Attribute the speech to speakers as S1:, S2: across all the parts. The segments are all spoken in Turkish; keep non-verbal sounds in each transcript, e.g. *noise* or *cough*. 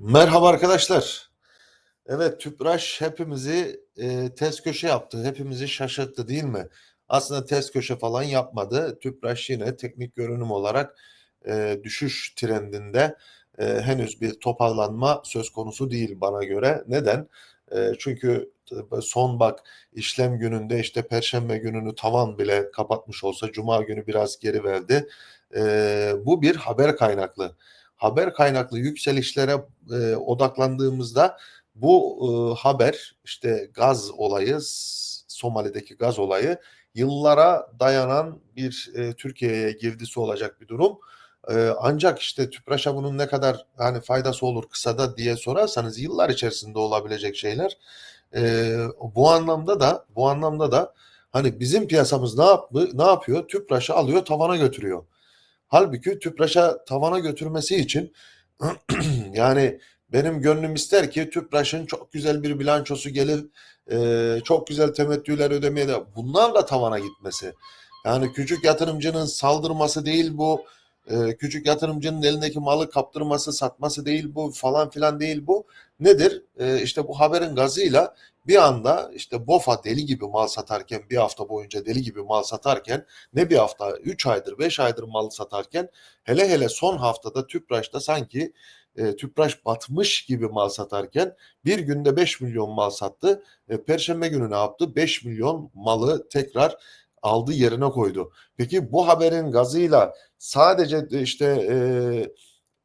S1: Merhaba arkadaşlar. Evet, Tüpraş hepimizi e, ters köşe yaptı. Hepimizi şaşırttı değil mi? Aslında ters köşe falan yapmadı. Tüpraş yine teknik görünüm olarak e, düşüş trendinde e, henüz bir toparlanma söz konusu değil bana göre. Neden? E, çünkü son bak işlem gününde işte Perşembe gününü tavan bile kapatmış olsa Cuma günü biraz geri verdi. E, bu bir haber kaynaklı haber kaynaklı yükselişlere e, odaklandığımızda bu e, haber işte gaz olayı Somali'deki gaz olayı yıllara dayanan bir e, Türkiye'ye girdisi olacak bir durum. E, ancak işte Tüpraş'a bunun ne kadar hani faydası olur kısada diye sorarsanız yıllar içerisinde olabilecek şeyler. E, bu anlamda da bu anlamda da hani bizim piyasamız ne yap ne yapıyor? Tüpraş'ı alıyor tavana götürüyor. Halbuki Tüpraş'a tavana götürmesi için *clears throat* yani benim gönlüm ister ki Tüpraş'ın çok güzel bir bilançosu gelir, e, çok güzel temettüler ödemeye de bunlarla tavana gitmesi. Yani küçük yatırımcının saldırması değil bu, e, küçük yatırımcının elindeki malı kaptırması, satması değil bu falan filan değil bu. Nedir? E, işte bu haberin gazıyla bir anda işte BOFA deli gibi mal satarken bir hafta boyunca deli gibi mal satarken ne bir hafta 3 aydır 5 aydır mal satarken hele hele son haftada Tüpraş'ta sanki e, Tüpraş batmış gibi mal satarken bir günde 5 milyon mal sattı. E, Perşembe günü ne yaptı? 5 milyon malı tekrar aldı yerine koydu. Peki bu haberin gazıyla sadece işte e,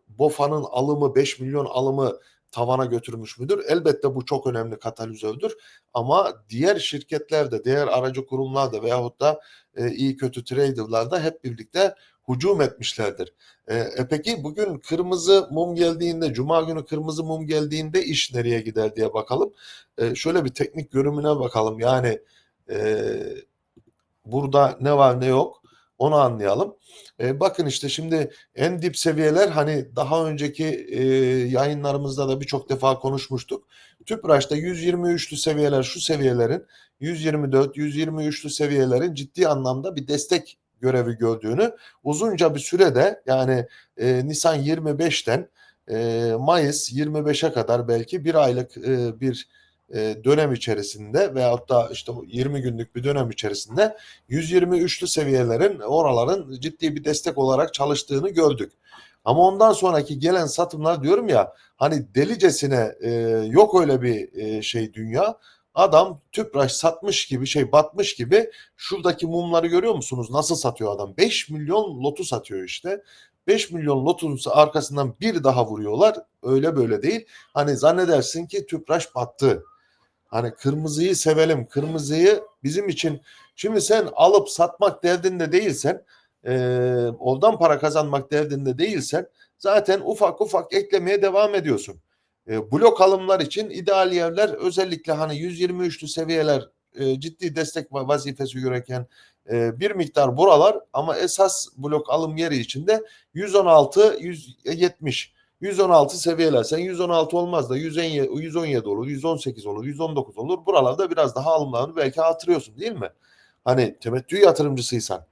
S1: BOFA'nın alımı 5 milyon alımı tavana götürmüş müdür? Elbette bu çok önemli katalizördür. Ama diğer şirketlerde, diğer aracı kurumlarda veyahut da e, iyi kötü traderlarda hep birlikte hücum etmişlerdir. E, e peki bugün kırmızı mum geldiğinde, cuma günü kırmızı mum geldiğinde iş nereye gider diye bakalım. E, şöyle bir teknik görümüne bakalım. Yani e, burada ne var ne yok onu anlayalım. E, bakın işte şimdi en dip seviyeler hani daha önceki e, yayınlarımızda da birçok defa konuşmuştuk. Tüpraş'ta 123'lü seviyeler şu seviyelerin 124, 123'lü seviyelerin ciddi anlamda bir destek görevi gördüğünü uzunca bir sürede yani e, Nisan 25'ten e, Mayıs 25'e kadar belki bir aylık e, bir e, dönem içerisinde veyahut da işte 20 günlük bir dönem içerisinde 123'lü seviyelerin oraların ciddi bir destek olarak çalıştığını gördük. Ama ondan sonraki gelen satımlar diyorum ya hani delicesine e, yok öyle bir e, şey dünya. Adam tüpraş satmış gibi şey batmış gibi şuradaki mumları görüyor musunuz? Nasıl satıyor adam? 5 milyon lotu satıyor işte. 5 milyon lotun arkasından bir daha vuruyorlar. Öyle böyle değil. Hani zannedersin ki tüpraş battı. Hani kırmızıyı sevelim. Kırmızıyı bizim için şimdi sen alıp satmak derdinde değilsen e, oradan para kazanmak derdinde değilsen zaten ufak ufak eklemeye devam ediyorsun. E, blok alımlar için ideal yerler özellikle hani 123'lü seviyeler e, ciddi destek vazifesi göreken e, bir miktar buralar ama esas blok alım yeri içinde 116 170 116 seviyeler. Sen 116 olmaz da 117, 117 olur, 118 olur, 119 olur. Buralarda biraz daha alımlarını belki artırıyorsun değil mi? Hani temettü yatırımcısıysan.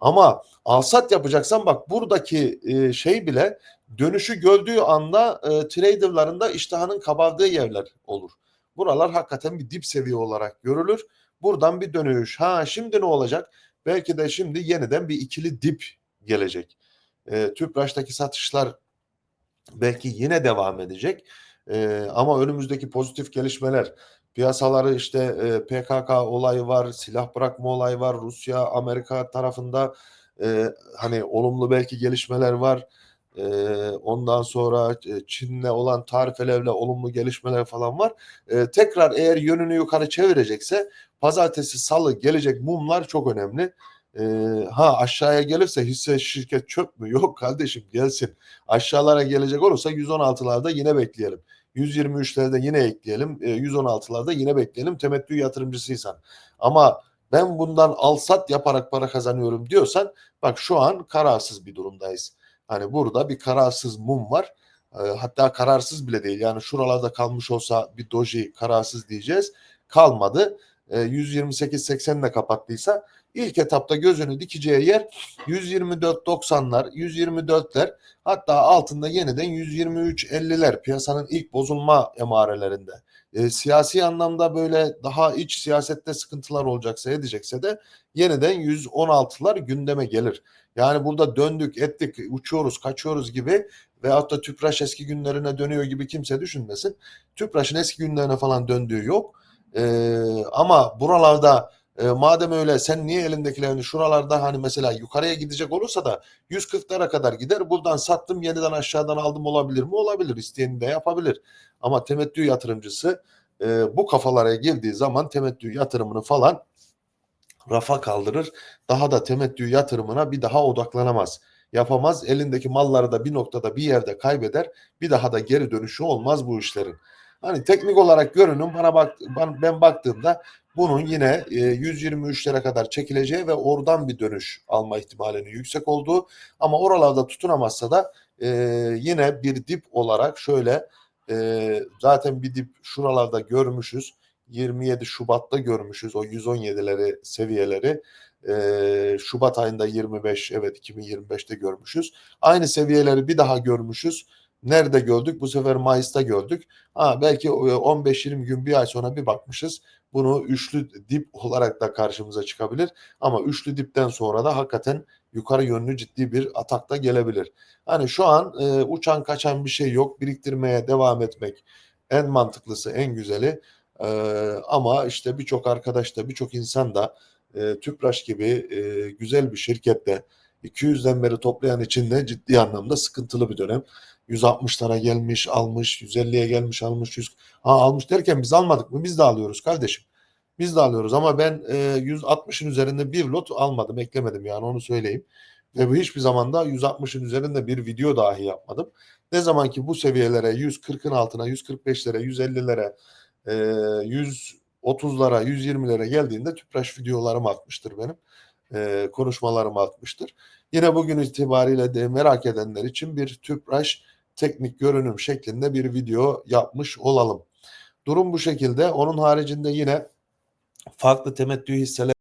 S1: Ama alsat yapacaksan bak buradaki e, şey bile dönüşü gördüğü anda e, traderların da iştahının kabardığı yerler olur. Buralar hakikaten bir dip seviye olarak görülür. Buradan bir dönüş. Ha şimdi ne olacak? Belki de şimdi yeniden bir ikili dip gelecek. E, Tüpraş'taki satışlar belki yine devam edecek. E, ama önümüzdeki pozitif gelişmeler piyasaları işte e, PKK olayı var, silah bırakma olayı var, Rusya, Amerika tarafında e, hani olumlu belki gelişmeler var. Ondan sonra Çin'le olan tarifelerle olumlu gelişmeler falan var. Tekrar eğer yönünü yukarı çevirecekse pazartesi, salı gelecek mumlar çok önemli. Ee, ha aşağıya gelirse hisse şirket çöp mü? *laughs* Yok kardeşim gelsin. Aşağılara gelecek olursa 116'larda yine bekleyelim. 123'lerde yine ekleyelim. E, 116'larda yine bekleyelim temettü yatırımcısıysan. Ama ben bundan al sat yaparak para kazanıyorum diyorsan bak şu an kararsız bir durumdayız. Hani burada bir kararsız mum var. E, hatta kararsız bile değil. Yani şuralarda kalmış olsa bir doji kararsız diyeceğiz. Kalmadı. E, 128.80 ile kapattıysa İlk etapta gözünü dikeceği yer 124.90'lar, 124'ler hatta altında yeniden 123.50'ler piyasanın ilk bozulma emarelerinde. E, siyasi anlamda böyle daha iç siyasette sıkıntılar olacaksa edecekse de yeniden 116'lar gündeme gelir. Yani burada döndük ettik uçuyoruz kaçıyoruz gibi veyahut da Tüpraş eski günlerine dönüyor gibi kimse düşünmesin. Tüpraş'ın eski günlerine falan döndüğü yok. Ee, ama buralarda e, madem öyle sen niye elindekilerini şuralarda hani mesela yukarıya gidecek olursa da 140'lara kadar gider. Buradan sattım yeniden aşağıdan aldım olabilir mi? Olabilir. İsteyeni de yapabilir. Ama temettü yatırımcısı e, bu kafalara girdiği zaman temettü yatırımını falan rafa kaldırır. Daha da temettü yatırımına bir daha odaklanamaz. Yapamaz. Elindeki malları da bir noktada bir yerde kaybeder. Bir daha da geri dönüşü olmaz bu işlerin. Hani teknik olarak görünüm bana bak ben, ben baktığımda bunun yine e, 123'lere kadar çekileceği ve oradan bir dönüş alma ihtimalinin yüksek olduğu ama oralarda tutunamazsa da e, yine bir dip olarak şöyle e, zaten bir dip şuralarda görmüşüz. 27 Şubat'ta görmüşüz o 117'leri seviyeleri. Şubat ayında 25 evet 2025'te görmüşüz. Aynı seviyeleri bir daha görmüşüz. Nerede gördük? Bu sefer Mayıs'ta gördük. Ha, belki 15-20 gün bir ay sonra bir bakmışız. Bunu üçlü dip olarak da karşımıza çıkabilir. Ama üçlü dipten sonra da hakikaten yukarı yönlü ciddi bir atak da gelebilir. Hani şu an e, uçan kaçan bir şey yok. Biriktirmeye devam etmek en mantıklısı, en güzeli. Ee, ama işte birçok arkadaş da birçok insan da e, Tüpraş gibi e, güzel bir şirkette 200'den beri toplayan için de ciddi anlamda sıkıntılı bir dönem. 160'lara gelmiş almış, 150'ye gelmiş almış, 100 ha almış derken biz almadık mı? Biz de alıyoruz kardeşim. Biz de alıyoruz ama ben e, 160'ın üzerinde bir lot almadım, eklemedim yani onu söyleyeyim. Ve bu hiçbir zaman da 160'ın üzerinde bir video dahi yapmadım. Ne zaman ki bu seviyelere 140'ın altına, 145'lere, 150'lere 130'lara, 120'lere geldiğinde tüpraş videolarım atmıştır benim. E, konuşmalarım atmıştır. Yine bugün itibariyle de merak edenler için bir tüpraş teknik görünüm şeklinde bir video yapmış olalım. Durum bu şekilde. Onun haricinde yine farklı temettü hisseler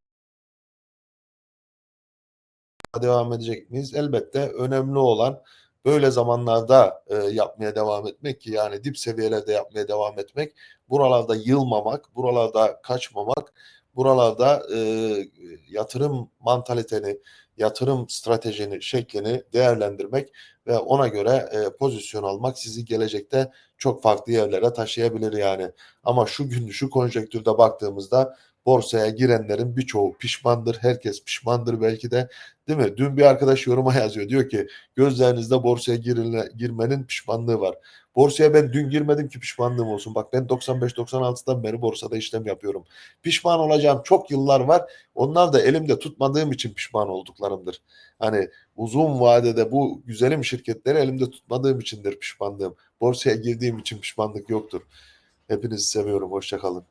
S1: devam edecek miyiz? Elbette önemli olan böyle zamanlarda e, yapmaya devam etmek ki yani dip seviyelerde yapmaya devam etmek, buralarda yılmamak, buralarda kaçmamak, buralarda e, yatırım mantaliteni, yatırım stratejini, şeklini değerlendirmek ve ona göre e, pozisyon almak sizi gelecekte çok farklı yerlere taşıyabilir yani. Ama şu gün şu konjektürde baktığımızda borsaya girenlerin birçoğu pişmandır. Herkes pişmandır belki de. Değil mi? Dün bir arkadaş yoruma yazıyor. Diyor ki gözlerinizde borsaya girile, girmenin pişmanlığı var. Borsaya ben dün girmedim ki pişmanlığım olsun. Bak ben 95-96'dan beri borsada işlem yapıyorum. Pişman olacağım çok yıllar var. Onlar da elimde tutmadığım için pişman olduklarımdır. Hani uzun vadede bu güzelim şirketleri elimde tutmadığım içindir pişmanlığım. Borsaya girdiğim için pişmanlık yoktur. Hepinizi seviyorum. Hoşçakalın.